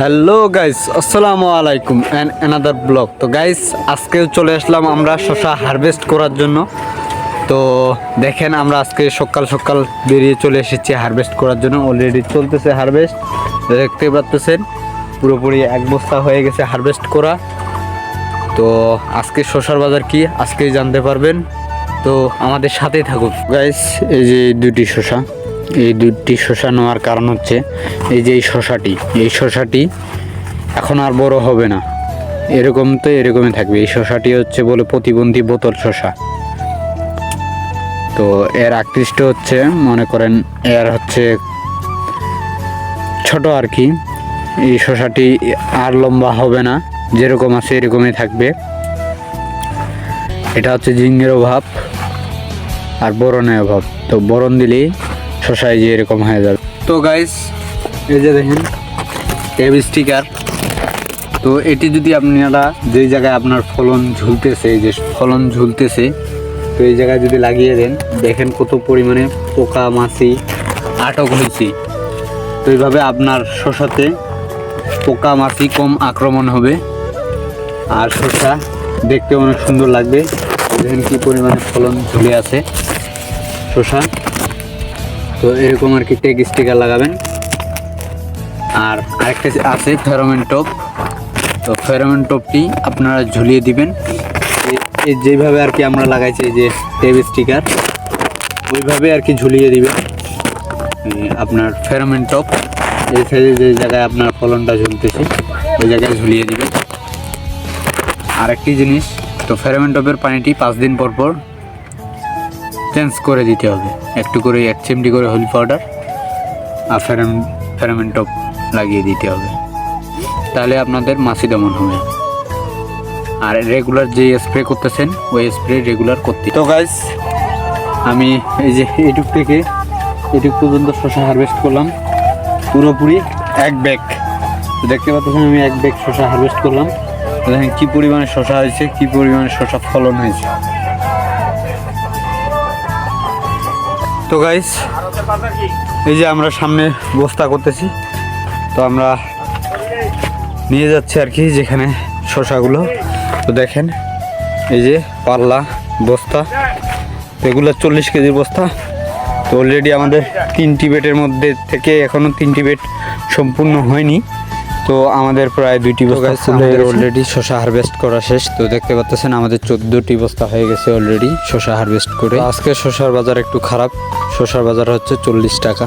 Hello guys আসসালামু আলাইকুম and another blog তো গাইস আজকেও চলে আসলাম আমরা শশা হারভেস্ট করার জন্য। তো, দেখেন আমরা আজকে সকাল সকাল বেরিয়ে চলে এসেছি হারভেস্ট করার জন্য। অলরেডি চলতেছে হারভেস্ট দেখতে পাচ্ছেন পুরোপুরি এক বস্তা হয়ে গেছে হারভেস্ট করা। তো, আজকে শশার বাজার কি? আজকেই জানতে পারবেন। তো, আমাদের সাথেই থাকুন। গাইস এই যে দুটি শশা এই দুটি শশা নেওয়ার কারণ হচ্ছে এই যে এই শশাটি এই শশাটি এখন আর বড় হবে না। এরকম তো এরকমই থাকবে। এই শশাটি হচ্ছে বলে প্রতিবন্ধী বোতল শশা তো এর আকৃষ্ট হচ্ছে, মনে করেন এর হচ্ছে ছোট আর কি। এই শশাটি আর লম্বা হবে না, যেরকম আছে এরকমই থাকবে। এটা হচ্ছে জিঙ্গের অভাব আর বরণের অভাব। তো বরণ দিলেই শশায় যে এরকম হয়ে যাবে। তো গাইস এই যে দেখেন টেব স্টিকার তো এটি যদি আপনারা যেই জায়গায় আপনার ফলন ঝুলতেছে যে ফলন ঝুলতেছে, তো এই জায়গায় যদি লাগিয়ে দেন, দেখেন কত পরিমাণে পোকা মাছি আটক হয়েছে। তো এইভাবে আপনার শশাতে পোকা মাছি কম আক্রমণ হবে। আর শসা দেখতে অনেক সুন্দর লাগবে। দেখেন কী পরিমাণে ফলন ঝুলে আছে। শসা তো এরকম আর কি টেক স্টিকার লাগাবেন। আর আরেকটা আছে ফেরোমেন টপ তো ফেরোমেন টপটি আপনারা ঝুলিয়ে দিবেন। যেভাবে আর কি আমরা লাগাইছি যে টেপ স্টিকার ওইভাবে আর কি ঝুলিয়ে দিবেন। আপনার ফেরোমেন টপ এই সাইডে যে জায়গায় আপনার ফলনটা ঝুলতেছে, ওই জায়গায় ঝুলিয়ে দিবেন। আরেকটি জিনিস, তো ফেরোমেন টপের পানিটি পাঁচ দিন পর পর চেঞ্জ করে দিতে হবে। একটু করে এক চিমটি করে হলুদ পাউডার আর ফেরাম, ফেরামেন টপ লাগিয়ে দিতে হবে। তাহলে আপনাদের মাছি দমন হবে। আর রেগুলার যে স্প্রে করতেছেন, ওই স্প্রে রেগুলার করতে তো গাইস আমি এই যে এটুক থেকে এটুক পর্যন্ত শশা হারভেস্ট করলাম। পুরোপুরি এক ব্যাগ দেখতে পাচ্ছেন আমি এক ব্যাগ শশা হারভেস্ট করলাম। দেখেন কী পরিমাণে শশা হয়েছে, কী পরিমাণে শশা ফলন হয়েছে। তো গাইস এই যে আমরা সামনে বস্তা করতেছি, তো আমরা নিয়ে যাচ্ছি আর কি যেখানে শশাগুলো তো দেখেন, এই যে পাল্লা বস্তা এগুলো চল্লিশ কেজির বস্তা। তো অলরেডি আমাদের তিনটি বেটের মধ্যে থেকে এখনও তিনটি বেট সম্পূর্ণ হয়নি। তো আমাদের প্রায় দুইটি বস্তা অলরেডি শশা হারভেস্ট করা শেষ। তো দেখতে পাচ্ছেন আমাদের চোদ্দটি বস্তা হয়ে গেছে অলরেডি শশা হারভেস্ট করে। আজকে শশার বাজার একটু খারাপ। শশার বাজার হচ্ছে চল্লিশ টাকা।